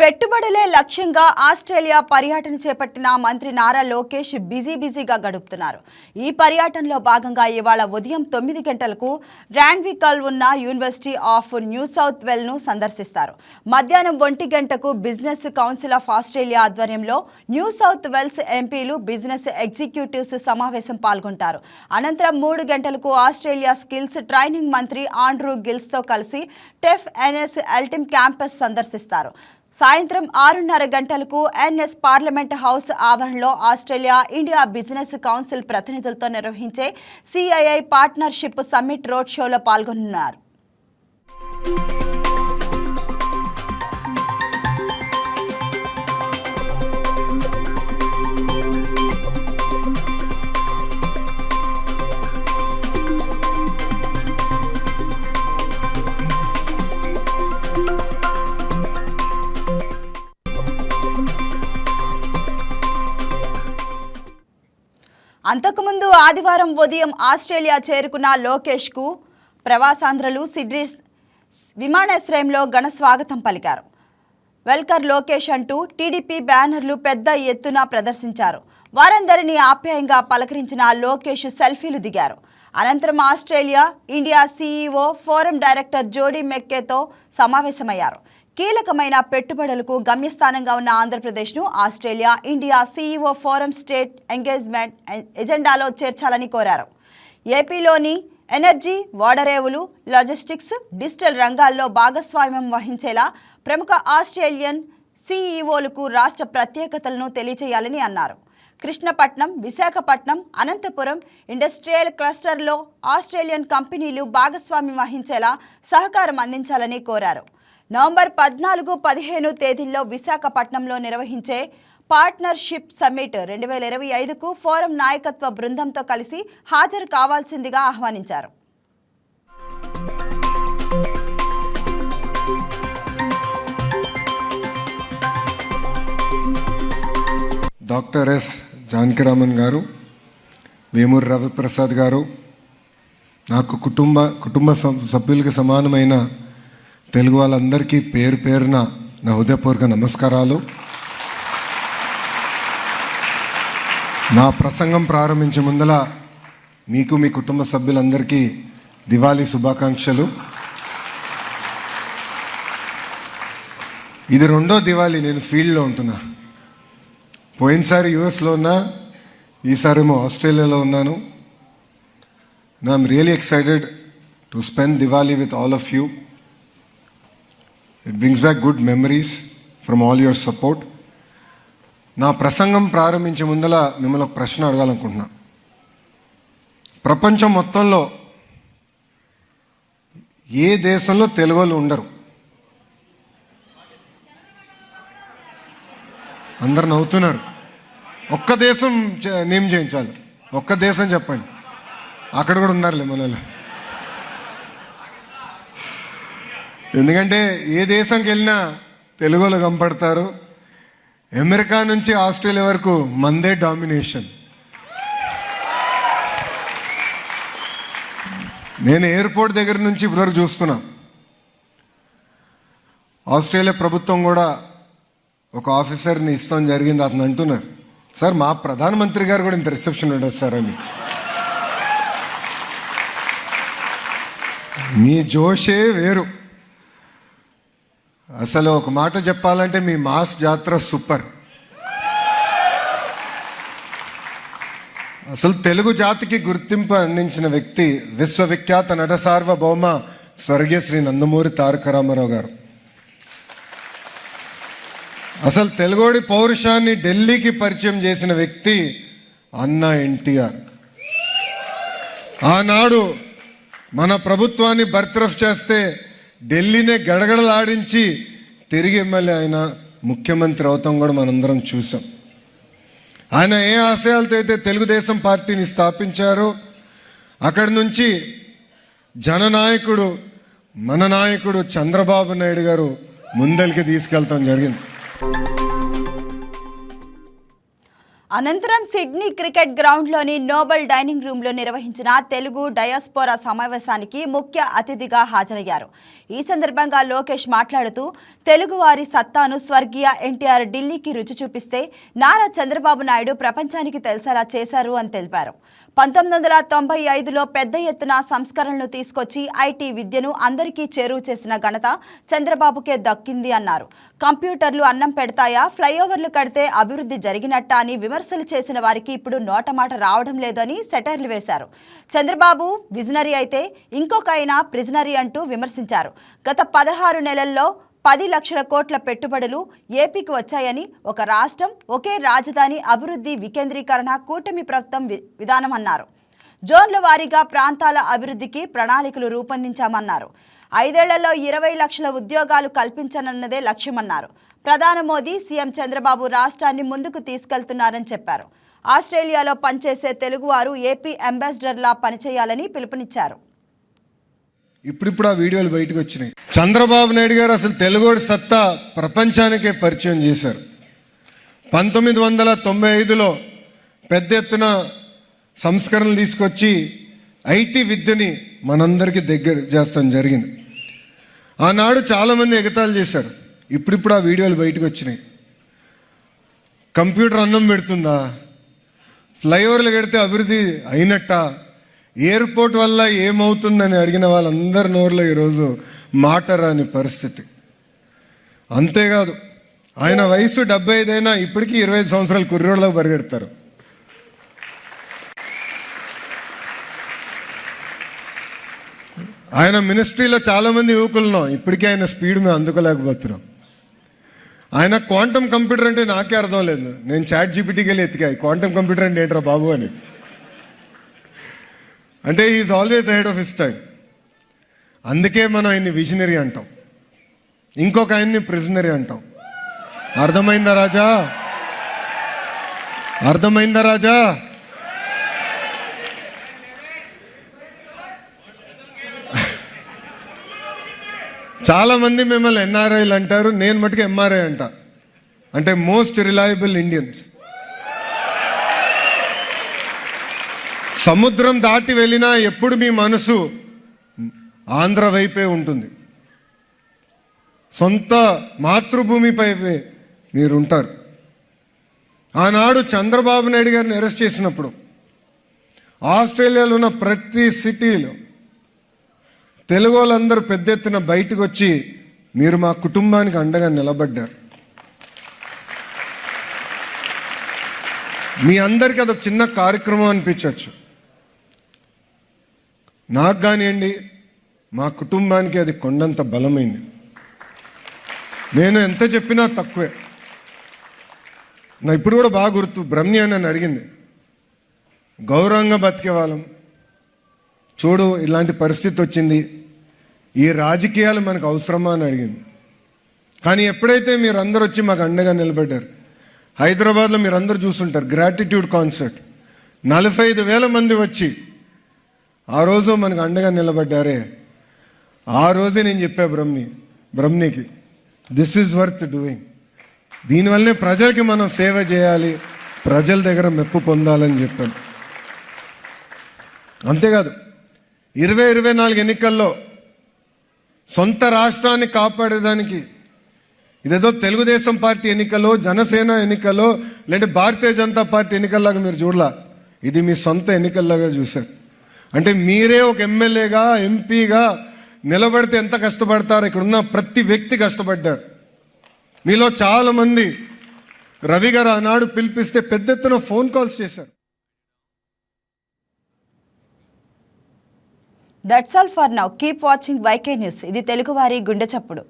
పెట్టుబడులే లక్ష్యంగా ఆస్ట్రేలియా పర్యటన చేపట్టిన మంత్రి నారా లోకేష్ బిజీ బిజీగా గడుపుతున్నారు. ఈ పర్యటనలో భాగంగా ఇవాళ ఉదయం తొమ్మిది గంటలకు ర్యాండ్వికల్ ఉన్న యూనివర్సిటీ ఆఫ్ న్యూ సౌత్ వెల్ను సందర్శిస్తారు. మధ్యాహ్నం ఒంటి గంటకు బిజినెస్ కౌన్సిల్ ఆఫ్ ఆస్ట్రేలియా ఆధ్వర్యంలో న్యూ సౌత్ వెల్స్ ఎంపీలు బిజినెస్ ఎగ్జిక్యూటివ్స్ సమావేశం పాల్గొంటారు. అనంతరం మూడు గంటలకు ఆస్ట్రేలియా స్కిల్స్ ట్రైనింగ్ మంత్రి ఆండ్రూ గిల్స్తో కలిసి టెఫ్ ఎన్ఎస్ ఎల్టిమ్ క్యాంపస్ సందర్శిస్తారు. సాయంత్రం ఆరున్నర గంటలకు ఎన్ఎస్ పార్లమెంట్ హౌస్ ఆవరణలో ఆస్ట్రేలియా ఇండియా బిజినెస్ కౌన్సిల్ ప్రతినిధులతో నిర్వహించే సిఐఐ పార్ట్నర్షిప్ సమ్మిట్ రోడ్ షోలో పాల్గొనున్నారు. అంతకుముందు ఆదివారం ఉదయం ఆస్ట్రేలియా చేరుకున్న లోకేష్కు ప్రవాసాంధ్రులు సిడ్నీ విమానాశ్రయంలో ఘన స్వాగతం పలికారు. వెల్కర్ లోకేష్ అంటూ టీడీపీ బ్యానర్లు పెద్ద ఎత్తున ప్రదర్శించారు. వారందరినీ ఆప్యాయంగా పలకరించిన లోకేష్ సెల్ఫీలు దిగారు. అనంతరం Australia India CEO forum director Jodi మెక్కేతో సమావేశమయ్యారు. కీలకమైన పెట్టుబడులకు గమ్యస్థానంగా ఉన్న ఆంధ్రప్రదేశ్ను Australia India CEO forum state engagement ఎజెండాలో చేర్చాలని కోరారు. ఏపీలోని ఎనర్జీ ఓడరేవులు లాజిస్టిక్స్ డిజిటల్ రంగాల్లో భాగస్వామ్యం వహించేలా ప్రముఖ ఆస్ట్రేలియన్ సీఈఓలకు రాష్ట్ర ప్రత్యేకతలను తెలియజేయాలని అన్నారు. కృష్ణపట్నం విశాఖపట్నం అనంతపురం ఇండస్ట్రియల్ క్లస్టర్లో ఆస్ట్రేలియన్ కంపెనీలు భాగస్వామ్యం వహించేలా సహకారం అందించాలని కోరారు. నవంబర్ పద్నాలుగు పదిహేను తేదీల్లో విశాఖపట్నంలో నిర్వహించే పార్ట్నర్షిప్ సమ్మిట్ రెండు వేల ఇరవై ఐదుకు ఫోరం నాయకత్వ బృందంతో కలిసి హాజరు కావాల్సిందిగా ఆహ్వానించారు. డాక్టర్ ఎస్ జానకిరామన్ గారు వేమూరి రవిప్రసాద్ గారు నాకు కుటుంబ కుటుంబ సభ్- సభ్యులకి సమానమైన తెలుగు వాళ్ళందరికీ పేరు పేరున నా హృదయపూర్వక నమస్కారాలు. నా ప్రసంగం ప్రారంభించే ముందల మీకు మీ కుటుంబ సభ్యులందరికీ దివాళీ శుభాకాంక్షలు. ఇది రెండో దివాళీ నేను ఫీల్డ్లో ఉంటున్నా. పోయినసారి యూఎస్లో ఉన్నా ఈసారేమో ఆస్ట్రేలియాలో ఉన్నాను. I'm really excited to spend Diwali with all of you it brings back good memories from all your support నా ప్రసంగం ప్రారంభించే ముందల మిమ్మల్ని ఒక ప్రశ్న అడగాలనుకుంటున్నా. ప్రపంచం మొత్తంలో ఏ దేశంలో తెలుగు ఉండరు? అందరు నవ్వుతున్నారు. ఒక్క దేశం నేమ్ చేయించాలి. ఒక్క దేశం చెప్పండి. అక్కడ కూడా ఉన్నారులే మనలో ఎందుకంటే ఏ దేశంకి వెళ్ళినా తెలుగు వాళ్ళు కనపడతారు అమెరికా నుంచి ఆస్ట్రేలియా వరకు మందే డామినేషన్. నేను ఎయిర్పోర్ట్ దగ్గర నుంచి ఇప్పటివరకు చూస్తున్నా. ఆస్ట్రేలియా ప్రభుత్వం కూడా ఒక ఆఫీసర్ని ఇస్తాం జరిగింది అతను అంటున్నారు. సార్ మా ప్రధానమంత్రి గారు కూడా ఇంత రిసెప్షన్ ఉండదు సార్ అని. మీ జోషే వేరు. అసలు ఒక మాట చెప్పాలంటే మీ మాస్ జాతర సూపర్. అసలు తెలుగు జాతికి గుర్తింపు అందించిన వ్యక్తి విశ్వవిఖ్యాత నట సార్వభౌమ స్వర్గీయ శ్రీ నందమూరి తారక రామారావు గారు. అసలు తెలుగోడి పౌరుషాన్ని ఢిల్లీకి పరిచయం చేసిన వ్యక్తి అన్న ఎన్టీఆర్. ఆనాడు మన ప్రభుత్వాన్ని బర్తరఫ్ చేస్తే ఢిల్లీనే గడగడలాడించి తిరిగి ఎమ్మెల్యే ఆయన ముఖ్యమంత్రి అవుతాం కూడా మనందరం చూసాం. ఆయన ఏ ఆశయాలతో అయితే తెలుగుదేశం పార్టీని స్థాపించారో అక్కడి నుంచి జననాయకుడు మన నాయకుడు చంద్రబాబు నాయుడు గారు ముందరికి తీసుకెళ్తాం జరిగింది. అనంతరం సిడ్నీ క్రికెట్ గ్రౌండ్లోని నోబెల్ డైనింగ్ రూమ్లో నిర్వహించిన తెలుగు డయాస్పోరా సమావేశానికి ముఖ్య అతిథిగా హాజరయ్యారు. ఈ సందర్భంగా లోకేష్ మాట్లాడుతూ తెలుగువారి సత్తాను స్వర్గీయ ఎన్టీఆర్ ఢిల్లీకి రుచి చూపిస్తే నారా చంద్రబాబు నాయుడు ప్రపంచానికి తెలిసేలా చేశారు అని తెలిపారు. పంతొమ్మిది వందల తొంభై ఐదులో పెద్ద ఎత్తున సంస్కరణలు తీసుకొచ్చి ఐటీ విద్యను అందరికీ చేరువ చేసిన ఘనత చంద్రబాబుకే దక్కింది అన్నారు. కంప్యూటర్లు అన్నం పెడతాయా? ఫ్లైఓవర్లు కడితే అభివృద్ధి జరిగినట్ట అని విమర్శలు చేసిన వారికి ఇప్పుడు నోటమాట రావడం లేదని సెటైర్లు వేశారు. చంద్రబాబు విజనరీ అయితే ఇంకొక ఆయన ప్రిజనరీ అంటూ విమర్శించారు. గత పదహారు నెలల్లో పది లక్షల కోట్ల పెట్టుబడులు ఏపీకి వచ్చాయని ఒక రాష్ట్రం ఒకే రాజధాని అభివృద్ధి వికేంద్రీకరణ కూటమి ప్రభుత్వం విధానం అన్నారు. జోన్ల వారీగా ప్రాంతాల అభివృద్ధికి ప్రణాళికలు రూపొందించామన్నారు. ఐదేళ్ళలో ఇరవై లక్షల ఉద్యోగాలు కల్పించనున్నదే లక్ష్యమన్నారు. ప్రధాని మోదీ సీఎం చంద్రబాబు రాష్ట్రాన్ని ముందుకు తీసుకెళ్తున్నారని చెప్పారు. ఆస్ట్రేలియాలో పనిచేసే తెలుగువారు ఏపీ అంబాసిడర్లా పనిచేయాలని పిలుపునిచ్చారు. ఇప్పుడిప్పుడు ఆ వీడియోలు బయటకు వచ్చినాయి. చంద్రబాబు నాయుడు గారు అసలు తెలుగోడి సత్తా ప్రపంచానికే పరిచయం చేశారు. పంతొమ్మిది వందల తొంభై ఐదులో పెద్ద ఎత్తున సంస్కరణలు తీసుకొచ్చి ఐటీ విద్యని మనందరికీ దగ్గర చేస్తాం జరిగింది. ఆనాడు చాలామంది ఎగతాళి చేశారు. ఇప్పుడిప్పుడు ఆ వీడియోలు బయటకు వచ్చినాయి. కంప్యూటర్ అన్నం పెడుతుందా? ఫ్లైఓవర్లు కడితే అభివృద్ధి అయినట్టా? ఎయిర్పోర్ట్ వల్ల ఏమవుతుందని అడిగిన వాళ్ళందరి నోరులో ఈరోజు మాట రాని పరిస్థితి. అంతేకాదు ఆయన వయసు డెబ్బై ఐదైనా ఇప్పటికీ ఇరవై ఐదు సంవత్సరాలు కుర్రోళ్ళలో పరిగెడతారు. ఆయన మినిస్ట్రీలో చాలామంది యువకులున్నాం యువకులు ఇప్పటికీ ఆయన స్పీడ్ మేము అందుకోలేకపోతున్నాం. ఆయన క్వాంటమ్ కంప్యూటర్ అంటే నాకే అర్థం లేదు. నేను చాట్ జీపీటీకి వెళ్ళి ఎత్తికా క్వాంటమ్ కంప్యూటర్ అంటే ఏంట్రా బాబు అని. అంటే is always ahead of his time అందుకే మనం ఆయన్ని విజనరీ అంటాం. ఇంకొక ఆయన్ని ప్రిజనరీ అంటాం. అర్థమైందా రాజా? అర్థమైందా రాజా? చాలా మంది మిమ్మల్ని ఎన్ఆర్ఐలు అంటారు నేను మటుకు ఎంఆర్ఐ అంట. అంటే మోస్ట్ రిలయబుల్ ఇండియన్స్ సముద్రం దాటి వెళ్ళినా ఎప్పుడు మీ మనసు ఆంధ్ర వైపే ఉంటుంది. సొంత మాతృభూమిపై మీరు ఉంటారు ఆనాడు చంద్రబాబు నాయుడు గారిని అరెస్ట్ చేసినప్పుడు ఆస్ట్రేలియాలో ఉన్న ప్రతి సిటీలో తెలుగు వాళ్ళందరూ పెద్ద ఎత్తున బయటకు వచ్చి మీరు మా కుటుంబానికి అండగా నిలబడ్డారు. మీ అందరికీ అదొక చిన్న కార్యక్రమం అనిపించవచ్చు. నాకు కానివ్వండి మా కుటుంబానికి అది కొండంత బలమైంది. నేను ఎంత చెప్పినా తక్కువే. నా ఇప్పుడు కూడా బాగా గుర్తు బ్రహ్మి అని నన్ను అడిగింది. గౌరవంగా బతికే వాళ్ళం. చూడు ఇలాంటి పరిస్థితి వచ్చింది. ఈ రాజకీయాలు మనకు అవసరమా అని అడిగింది. కానీ ఎప్పుడైతే మీరందరూ వచ్చి మాకు అండగా నిలబడ్డారు హైదరాబాద్లో మీరందరూ చూసుంటారు గ్రాటిట్యూడ్ కాన్సర్ట్ నలభై ఐదు వేల మంది వచ్చి ఆ రోజు మనకు అండగా నిలబడ్డారే. ఆ రోజే నేను చెప్పా బ్రహ్మి బ్రహ్మికి దిస్ ఈజ్ వర్త్ డూయింగ్ దీనివల్లనే ప్రజలకి మనం సేవ చేయాలి ప్రజల దగ్గర మెప్పు పొందాలని చెప్పాను అంతేకాదు ఇరవై ఇరవై నాలుగు ఎన్నికల్లో సొంత రాష్ట్రాన్ని కాపాడేదానికి ఇదేదో తెలుగుదేశం పార్టీ ఎన్నికలో జనసేన ఎన్నికలో లేదంటే భారతీయ జనతా పార్టీ ఎన్నికల్లాగా మీరు చూడలా. ఇది మీ సొంత ఎన్నికల్లాగా చూశారు. అంటే మీరే ఒక ఎమ్మెల్యేగా ఎంపీగా నిలబడితే ఎంత కష్టపడతారో? ఇక్కడ ఉన్న ప్రతి వ్యక్తి కష్టపడ్డారు. మీలో చాలామంది రవి గారు ఆనాడు పిలిపిస్తే పెద్ద ఎత్తున ఫోన్ కాల్స్ చేశారు. That's all for now keep watching YK news ఇది తెలుగువారి గుండె చప్పుడు.